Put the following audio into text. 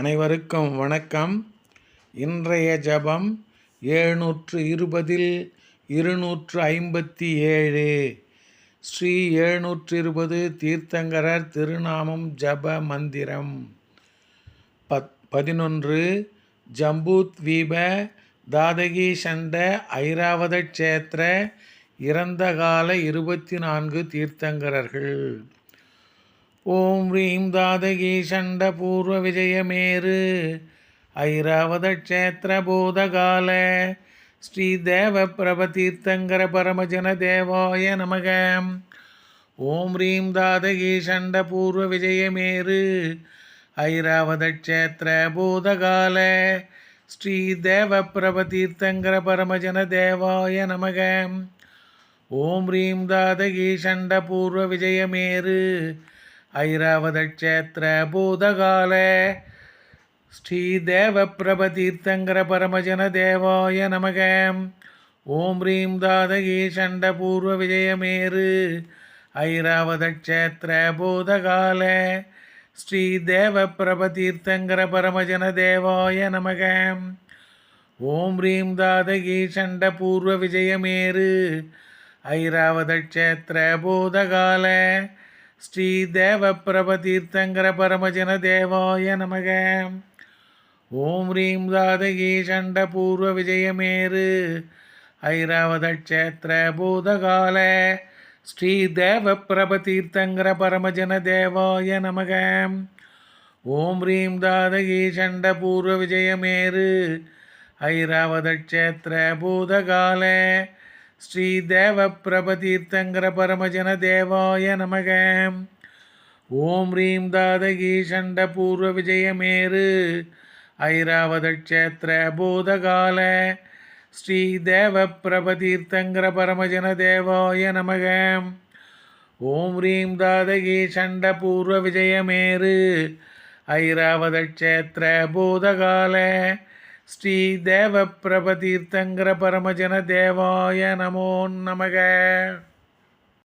அனைவருக்கும் வணக்கம். இன்றைய ஜபம் எழுநூற்று இருபதில் இருநூற்று ஐம்பத்தி ஏழு ஸ்ரீ எழுநூற்று இருபது தீர்த்தங்கரர் திருநாமம் ஜப மந்திரம். பத் பதினொன்று ஜம்பூத்வீப தாதகி சண்ட ஐராவத க்ஷேத்திர இறந்த கால இருபத்தி நான்கு தீர்த்தங்கரர்கள். ஓம் ரீம் தாதகி சண்ட பூர்வ விஜயமேரு ஐராவத க்ஷேத்திர போதகால ஸ்ரீதேவ பிரப தீர்த்தங்கர பரமஜன தேவாய நமக. ஓம் ரீம் தாதகி சண்ட பூர்வ விஜயமேரு ஐராவத க்ஷேத்திர போதகால ஸ்ரீதேவ பிரப தீர்த்தங்கர பரமஜன தேவாய நமக. ஓம் ரீம் தாதகி சண்ட பூர்வ விஜயமேரு ஐராவதக்ஷேத்திர பூதகால ஸ்ரீதேவ பிரப தீர்த்தங்கர பரமஜன தேவாய நமக. ஓம் ரீம் தாதகி சண்ட பூர்வ விஜயமேரு ஐராவதக்ஷேத்திர பூதகால ஸ்ரீதேவ பிரப தீர்த்தங்கர பரமஜன தேவாய நமக. ஓம் ரீம் தாதகி சண்ட பூர்வ விஜயமேரு ஐராவதக்ஷேத்திர பூதகால ஸ்ரீ தேவ பிரப தீர்த்தங்கர பரமஜன தேவாய நமக. ஓம் ரீம் தாதகி சண்ட பூர்வ விஜயமேரு ஐராவதக்ஷேத்திர பூதகால. ஸ்ரீ தேவ பிரப தீர்த்தங்கர பரமஜன தேவாய நமக. ஓம் ரீம் தாதகி சண்ட பூர்வ விஜயமேரு ஐராவதக்ஷேத்திர பூதகால. ஸ்ரீ தேவ பிரபதீர்த்தங்கர பரமஜன தேவாய நமக. ஓம் ரீம் தாதகி சண்ட பூர்வ விஜயமேரு ஐராவதக்ஷேத்திர பூதகால. ஸ்ரீ தேவ பிரபதீர்த்தங்கர பரமஜன தேவாய நமக. ஓம் ரீம் தாதகி சண்ட பூர்வ விஜயமேரு ஐராவதக்ஷேத்திர பூதகால. ஸ்ரீ தேவ தீர்த்தங்கர பரமஜன தேவாய நமோ நமக.